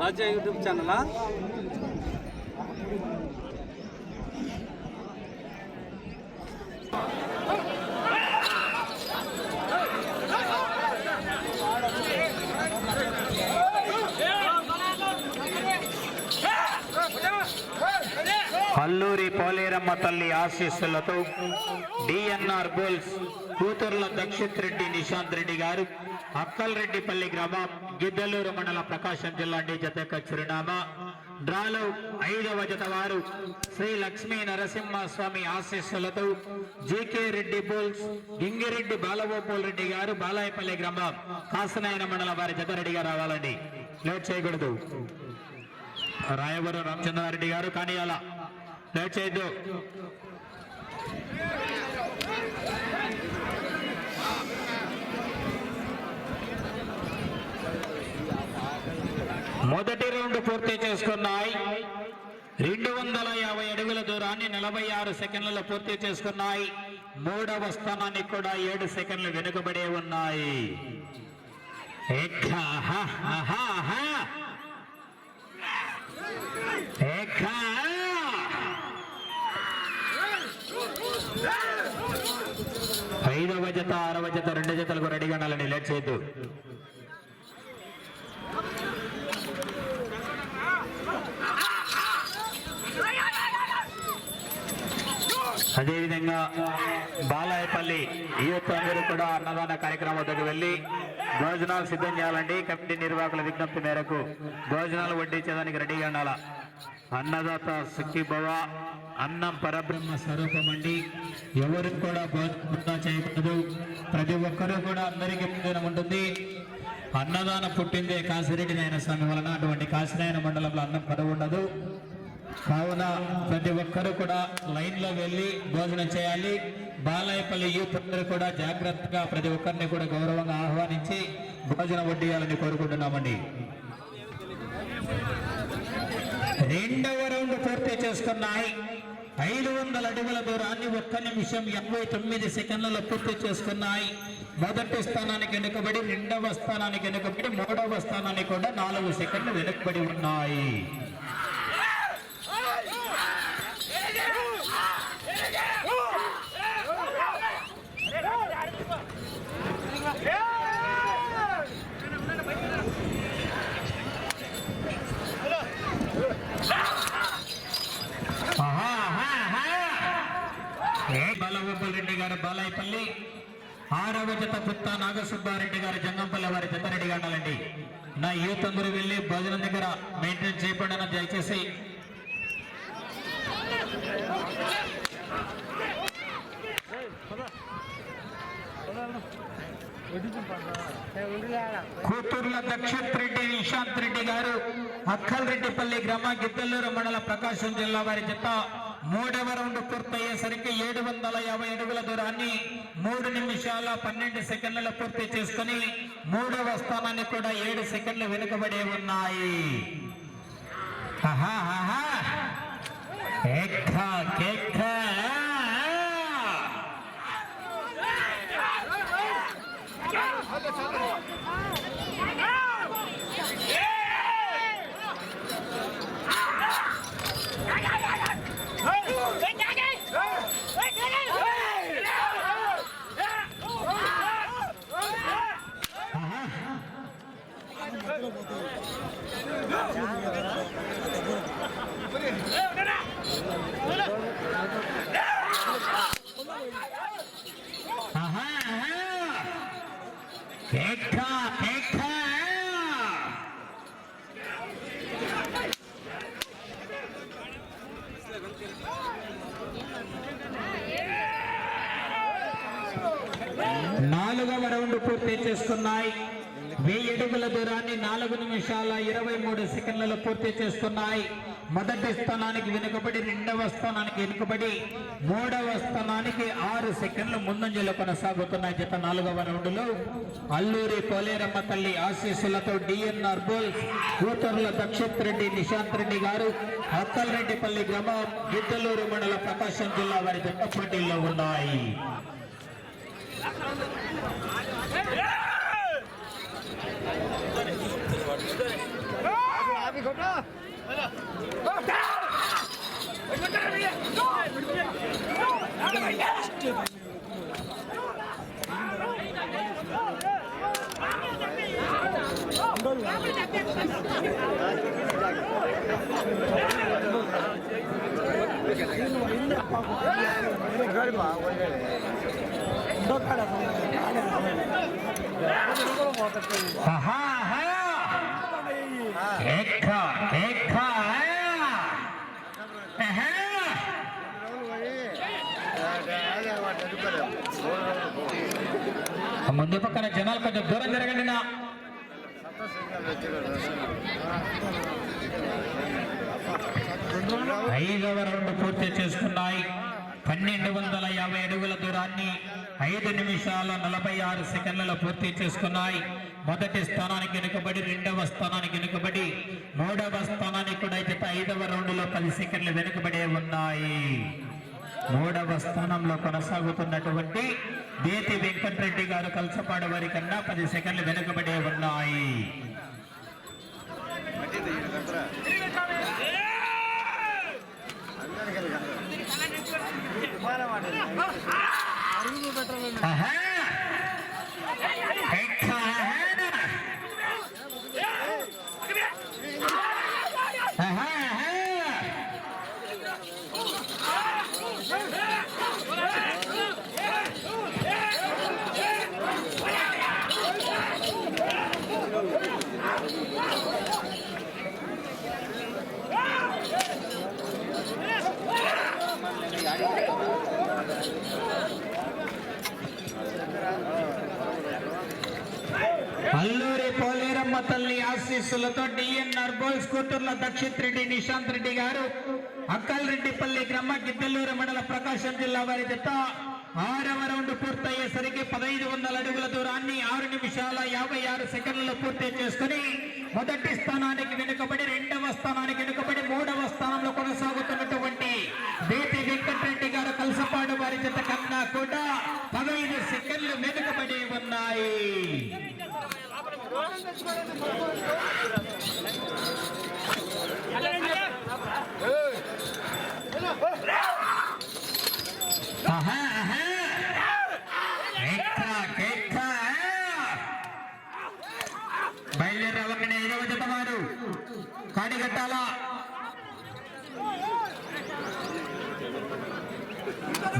రాజ్య యూట్యూబ్ ఛానలా అల్లూరి పోలేరమ్మ తల్లి ఆశీస్సులతో D N R bulls Kuturla Dakshith Reddy Nishanth Reddy garu Akkalreddipalli గ్రామం గిద్దలూరు మండల ప్రకాశం జిల్లా నుండి జత చిరునామా. డ్రాలో ఐదవ జత వారు శ్రీ లక్ష్మీ నరసింహస్వామి ఆశీస్సులతో G K Reddy bulls Gingireddy Balagopal Reddy garu Balayapalli గ్రామం కాసనాయన మండల వారి జత రెడ్డిగా రావాలండి. లేట్ చేయకూడదు. రాయవరం రామచంద్రారెడ్డి గారు కానీ అలా లేట్ మొదటి రౌండ్ పూర్తి చేసుకున్నాయి. రెండు వందల యాభై అడుగుల దూరాన్ని నలభై ఆరు సెకండ్లలో పూర్తి చేసుకున్నాయి. మూడవ స్థానానికి కూడా ఏడు సెకండ్లు వెనుకబడే ఉన్నాయి. జత ఆరవ జత రెండు జతలకు రెడీగా ఉండాలని లేట్ చేయొద్దు. అదేవిధంగా బాలాయపల్లి యూత్ అందరూ కూడా అన్నదాన కార్యక్రమం వద్దకు వెళ్ళి భోజనాలు సిద్ధం చేయాలండి. కమిటీ నిర్వాహకుల విజ్ఞప్తి మేరకు భోజనాలు వడ్డించేదానికి రెడీగా ఉండాలా? అన్నదాత సుఖీభవ అన్నం పరబ్రహ్మ స్వరూపం అండి ఎవరికి కూడా భోజనం చేయకూడదు ప్రతి ఒక్కరూ కూడా అందరికీ ప్రయోజనం ఉంటుంది. అన్నదానం పుట్టిందే కాశీరెడ్డి నాయన స్వామి వలన అటువంటి కాశీనాయన మండలంలో అన్నం పడవ ఉండదు. కావున ప్రతి ఒక్కరూ కూడా లైన్లో వెళ్ళి భోజనం చేయాలి. బాలాయపల్లి యూత్ అందరూ కూడా జాగ్రత్తగా ప్రతి ఒక్కరిని కూడా గౌరవంగా ఆహ్వానించి భోజనం వడ్డీయాలని కోరుకుంటున్నామండి. రెండవ రౌండ్ పూర్తి చేస్తున్నాయి ఐదు వందల అడుగుల దూరాన్ని ఒక్క నిమిషం ఎనభై తొమ్మిది సెకండ్లలో పూర్తి చేసుకున్నాయి. మొదటి స్థానానికి వెనుకబడి రెండవ స్థానానికి వెనుకబడి మూడవ స్థానానికి కూడా నాలుగు సెకండ్లు వెనుకబడి ఉన్నాయి ఆహా, ఆహా, ఆహా. ఏ బలగోపాల్ రెడ్డి గారు బాలాయపల్లి ఆరవ జత పుత్త నాగసుబ్బారెడ్డి గారు జంగంపల్లి వారి జతరెడ్డి ఉండాలండి నా యూత్ అందరూ వెళ్ళి భోజనం దగ్గర మెయింటైన్ చేయబడిన దయచేసి. కూతుర్ల దక్షిత్ రెడ్డి నిశాంత్ రెడ్డి గారు అక్కల్ రెడ్డిపల్లి గ్రామ గిద్దలూరు మండల ప్రకాశం జిల్లా వారి జత. మూడవ రౌండ్ పూర్తయ్యేసరికి ఏడు వందల యాభై అడుగుల దూరాన్ని మూడు నిమిషాల పన్నెండు సెకండ్లలో పూర్తి చేసుకుని మూడవ స్థానాన్ని కూడా ఏడు సెకండ్లు వెనుకబడి ఉన్నాయి. ఆహా, Oh! నాలుగవ రౌండ్ పూర్తి చేస్తున్నాయి. వెయ్యి అడుగుల దూరాన్ని నాలుగు నిమిషాల ఇరవై మూడు సెకండ్లలో పూర్తి చేస్తున్నాయి. మొదటి స్థానానికి వెనుకబడి రెండవ స్థానానికి వెనుకబడి మూడవ స్థానానికి ఆరు సెకండ్లు ముందంజలో కొనసాగుతున్నాయి జత నాలుగవ రౌండ్లో. అల్లూరి పోలేరమ్మ తల్లి ఆశీస్సులతో D N R bull Kuturla Dakshith Reddy Nishanth Reddy garu Akkalreddipalli గ్రామం గిద్దలూరు మండల ప్రకాశం జిల్లా వారి జత పోటీల్లో ఉన్నాయి. ఆహా, ఆహా. ఎక్క, ఎక్క, ఆహా. ఆహా. ముందు పక్కన జనాలు కొంచెం దూరం జరగండి నా. ఐదవ రౌండ్ పూర్తి చేసుకున్నాయి. పన్నెండు వందల యాభై అడుగుల దూరాన్ని. ఐదు నిమిషాల నలభై ఆరు సెకండ్లలో పూర్తి చేసుకున్నాయి. మొదటి స్థానానికి వెనుకబడి రెండవ స్థానానికి వెనుకబడి మూడవ స్థానానికి కూడా అయితే ఐదవ రౌండ్లో పది సెకండ్లు వెనుకబడే ఉన్నాయి. మూడవ స్థానంలో కొనసాగుతున్నటువంటి దేతి వెంకటరెడ్డి గారు కలసపాడు వారి కన్నా పది సెకండ్లు వెనుకబడే ఉన్నాయి ఆహా. ఎక్క, ఆహా. ఆహా, ఆహా. అల్లూరి పోలేరమ్మ తల్లి D N R boys Kuturla Dakshith Reddy Nishanth Reddy garu Akkalreddipalli గ్రామ గిద్దలూరు మండల ప్రకాశం జిల్లా వారి జత ఆరవ రౌండ్ పూర్తయ్యేసరికి పదహైదు వందల అడుగుల దూరాన్ని ఆరు నిమిషాల యాభై ఆరు సెకండ్లలో పూర్తి చేసుకుని మొదటి స్థానానికి వెనుకబడి రెండవ స్థానానికి వెనుకబడి మూడవ స్థానంలో కొనసాగుతున్నటువంటి బీటి వెంకటరెడ్డి గారు కలసపాడు వారి జత కన్నా కూడా పదహైదు సెకండ్లు వెనుకబడి ఉన్నాయి ఆహా, ఆహా. ఎక్క, ఎక్క. బయలుదేరి ఐదవ జత వారు కాడిగట్టాల.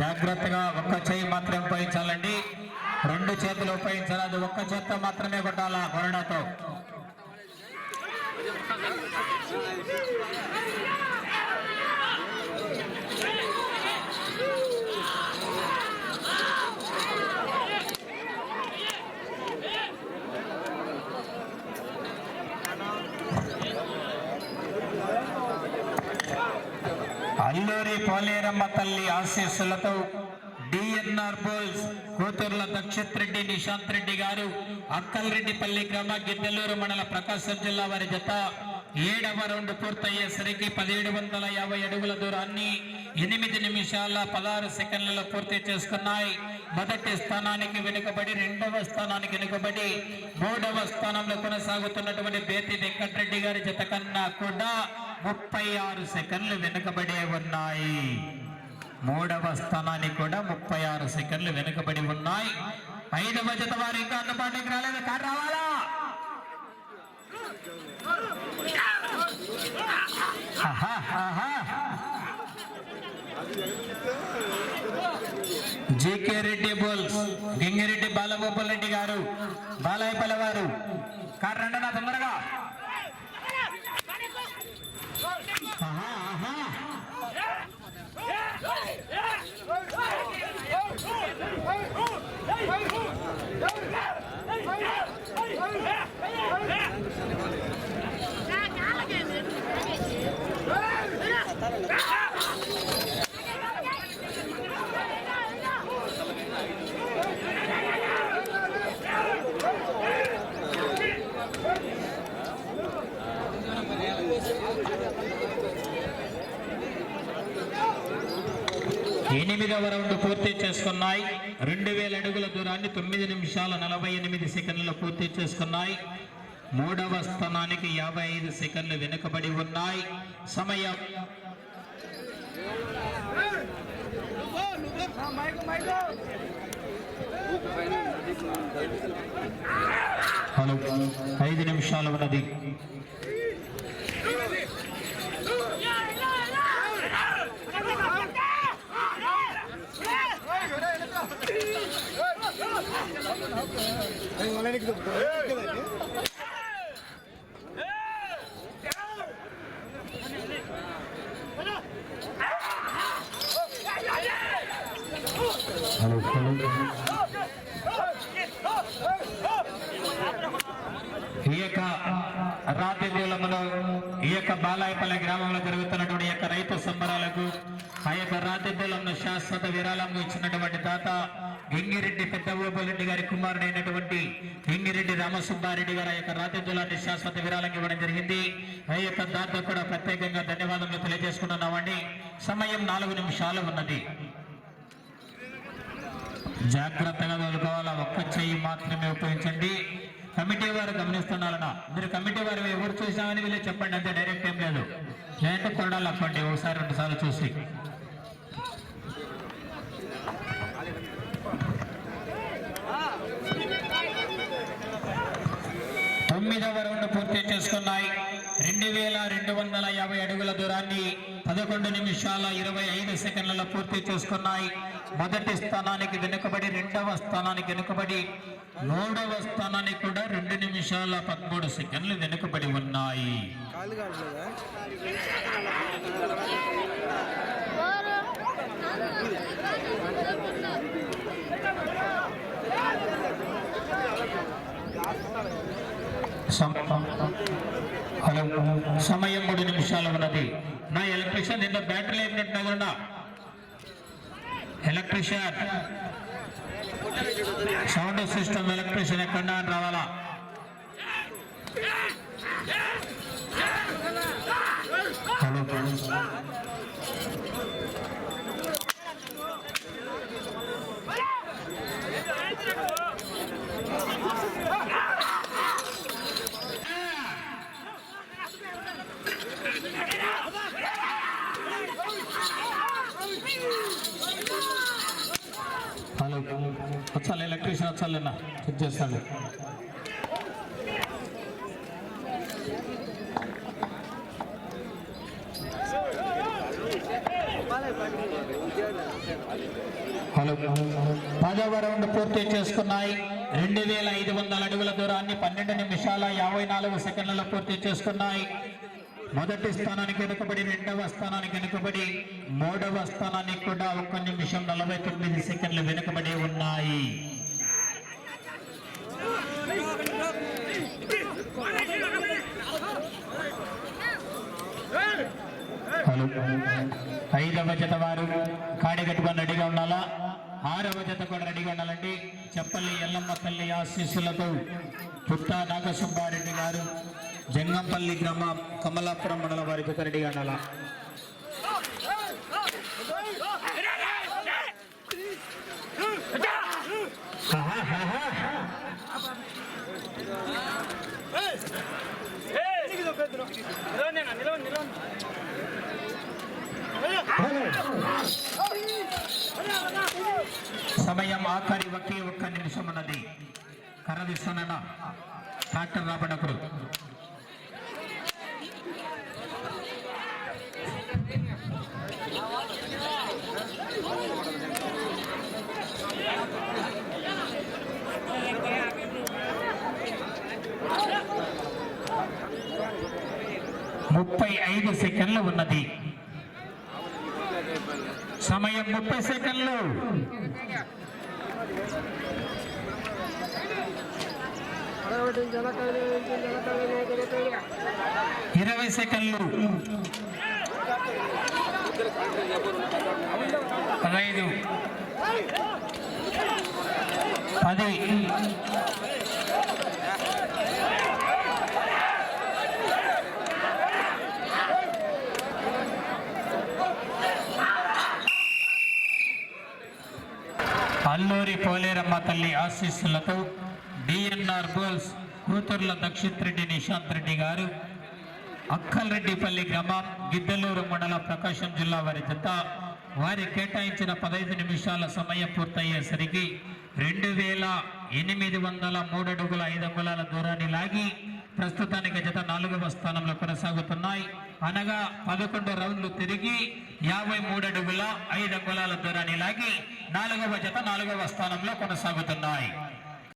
జాగ్రత్తగా ఒక్క చేయి మాత్రం ఉపయోగించాలండి రెండు చేతులు ఉపయోగించాలి అది ఒక్క చేత్తో మాత్రమే కొట్టాలా కొరడాతో. అల్లూరి పోలేరమ్మ తల్లి ఆశీస్సులతో D N R bulls Kuturla Dakshith Reddy Nishanth Reddy garu Akkalreddipalli గ్రామ గిద్దలూరు మండల ప్రకాశం జిల్లా వారి జత ఏడవ రౌండ్ పూర్తయ్యేసరికి పదిహేడు వందల యాభై అడుగుల దూరాన్ని ఎనిమిది నిమిషాల పదహారు సెకండ్లలో పూర్తి చేసుకున్నాయి. మొదటి స్థానానికి వెనుకబడి రెండవ స్థానానికి వెనుకబడి మూడవ స్థానంలో కొనసాగుతున్నటువంటి బేతి వెంకటరెడ్డి గారి జత కన్నా కూడా ముప్పై ఆరు సెకండ్లు వెనుకబడే ఉన్నాయి. మూడవ స్థానానికి కూడా ముప్పై ఆరు సెకండ్లు వెనుకబడి ఉన్నాయి. ఐదవ జత వారు ఇంకా అందుబాటులోకి రాలేదు. కారు రావాలా? ఆహా, ఆహా. G K Reddy bulls Gingireddy Balagopal Reddy garu Balayapalli వారు. కారు రండి నా తొందరగా ఆహా, ఆహా. ఎనిమిదవ రౌండ్ పూర్తి చేసుకున్నాయి. రెండు వేల అడుగుల దూరాన్ని తొమ్మిది నిమిషాల నలభై ఎనిమిది సెకండ్లు పూర్తి చేసుకున్నాయి. మూడవ స్థానానికి యాభై ఐదు సెకండ్లు వెనుకబడి ఉన్నాయి. సమయం హలో ఐదు నిమిషాలు ఉన్నది హలో హలో ఈ యొక్క రాతి మూలములో ఈ యొక్క బాలాయపల్లి గ్రామంలో జరుగుతున్నటువంటి యొక్క రైతు సంబరాలకు ఆ యొక్క రాతి మూలంను శాశ్వత విరాళంగా ఇచ్చినటువంటి దాత గింగిరెడ్డి పెద్దగోపాలరెడ్డి గారి కుమారుడైనటువంటి గింగిరెడ్డి రామసుబ్బారెడ్డి గారి ఆ యొక్క రాతి దూలాన్ని శాశ్వత విరాళంగా ఇవ్వడం జరిగింది. ఆ యొక్క దాత కూడా ప్రత్యేకంగా ధన్యవాదములు తెలియజేసుకుంటున్నామండి. సమయం నాలుగు నిమిషాలు ఉన్నది. జాగ్రత్తగా వదులుకోవాలా ఒక్క చెయ్యి మాత్రమే ఉపయోగించండి. కమిటీ వారు గమనిస్తున్నారనా మీరు కమిటీ వారు ఎవరు చూసామని వీళ్ళు చెప్పండి. అంతే డైరెక్ట్ ఏం లేదు. లేదంటే కొరడాలు అప్పండి. ఒకసారి రెండు సార్లు చూసి. తొమ్మిదవ రౌండ్ పూర్తి చేసుకున్నాయి. రెండు వేల రెండు వందల యాభై అడుగుల దూరాన్ని పదకొండు నిమిషాల ఇరవై ఐదు సెకండ్లలో పూర్తి చేసుకున్నాయి. మొదటి స్థానానికి వెనుకబడి రెండవ స్థానానికి వెనుకబడి మూడవ స్థానానికి కూడా రెండు నిమిషాల పదమూడు సెకండ్లు వెనుకబడి ఉన్నాయి. సమయం మూడు నిమిషాలు ఉన్నది. నా ఎలక్ట్రిషన్ నిన్న బ్యాటరీ అయినట్టున్నా ఎలక్ట్రిషియన్ సౌండ్ సిస్టమ్ ఎలక్ట్రిషియన్ ఎక్కడ అని రావాలా హలో హలో వచ్చాలి ఎలక్ట్రీషియన్ వచ్చాలి అన్న. చెక్ చేస్తాను హలో. పదవ రౌండ్ పూర్తి చేసుకున్నాయి. రెండు వేల ఐదు వందల అడుగుల దూరాన్ని పన్నెండు నిమిషాల యాభై నాలుగు సెకండ్లలో పూర్తి చేసుకున్నాయి. మొదటి స్థానానికి వెనుకబడి రెండవ స్థానానికి వెనుకబడి మూడవ స్థానానికి కూడా ఒక్క నిమిషం నలభై తొమ్మిది సెకండ్లు వెనుకబడి ఉన్నాయి. ఐదవ జత వారు కాడి కట్టుకొని రెడీగా ఉండాలా? ఆరవ జత కూడా రెడీగా ఉండాలండి. చెప్పల్లి ఎల్లమ్మ తల్లి ఆశీస్సులతో పుట్ట నాగసుబ్బారెడ్డి గారు జంగంపల్లి గ్రామ కమలాపురం మండలం వారి జత రెడీగా సమయం ఆఖరి ఒకే ఒక్క నిమిషం ఉన్నది. కర్ర తీస్తున్నా ట్రాక్టర్ రాబడప్పుడు ముప్పై ఐదు సెకండ్లు ఉన్నది. సమయం ముప్పై సెకండ్లు. ఇరవై సెకండ్లు. పదహైదు. పది. అల్లూరి పోలేరమ్మ తల్లి ఆశీస్సులతో D N R bulls Kuturla Dakshith Reddy Nishanth Reddy garu Akkalreddipalli గ్రామం గిద్దలూరు మండల ప్రకాశం జిల్లా వారి జత. వారి కేటాయించిన పదహైదు నిమిషాల సమయం పూర్తయ్యేసరికి రెండు వేల ఎనిమిది వందల మూడు అడుగుల ఐదు అంగుళాల దూరాన్ని లాగి ప్రస్తుతానికి జత నాలుగవ స్థానంలో కొనసాగుతున్నాయి. అనగా పదకొండు రౌండ్లు తిరిగి యాభై మూడు అడుగుల ఐదు అంగుళాల దూరాన్ని లాగి నాలుగవ జత నాలుగవ స్థానంలో కొనసాగుతున్నాయి.